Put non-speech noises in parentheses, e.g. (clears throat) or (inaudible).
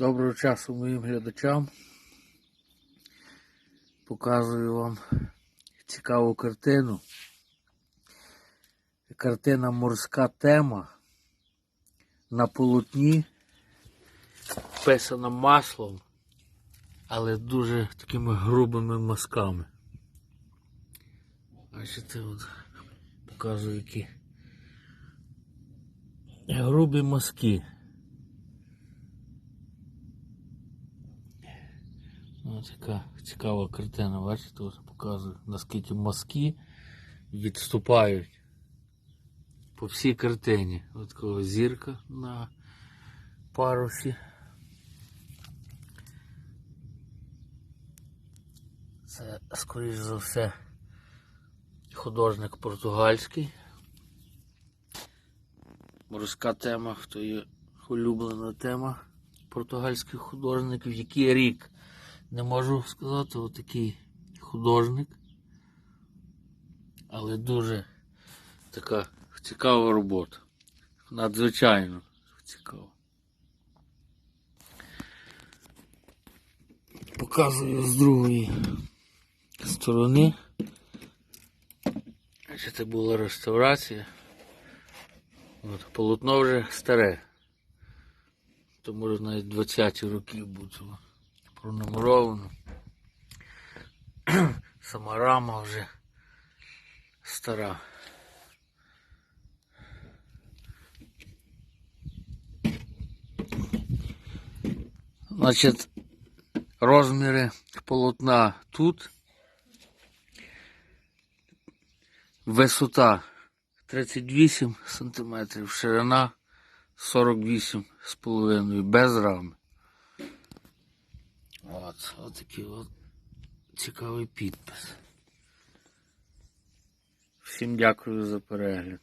Доброго часу моїм глядачам. Показую вам цікаву картину. Картина морська тема на полотні, писана маслом, але дуже такими грубими мазками. Бачите, от показую які грубі мазки. Ось така цікава картина, бачите, показую, наскільки мазки відступають по всій картині. Ось такого зірка на парусі. Це, скоріш за все, художник португальський. Морська тема, хто є улюблена тема португальських художників. Який рік? Не можу сказати, отакий художник. Але дуже така цікава робота. Надзвичайно цікава. Показую з другої сторони. Це була реставрація. От, полотно вже старе. То може навіть 20-ті роки бути пронумеровано. (clears throat) Сама рама вже стара. Значить, розміри полотна тут. Висота 38 см, ширина 48,5 без рами. От, от такий от цікавий підпис. Всім дякую за перегляд.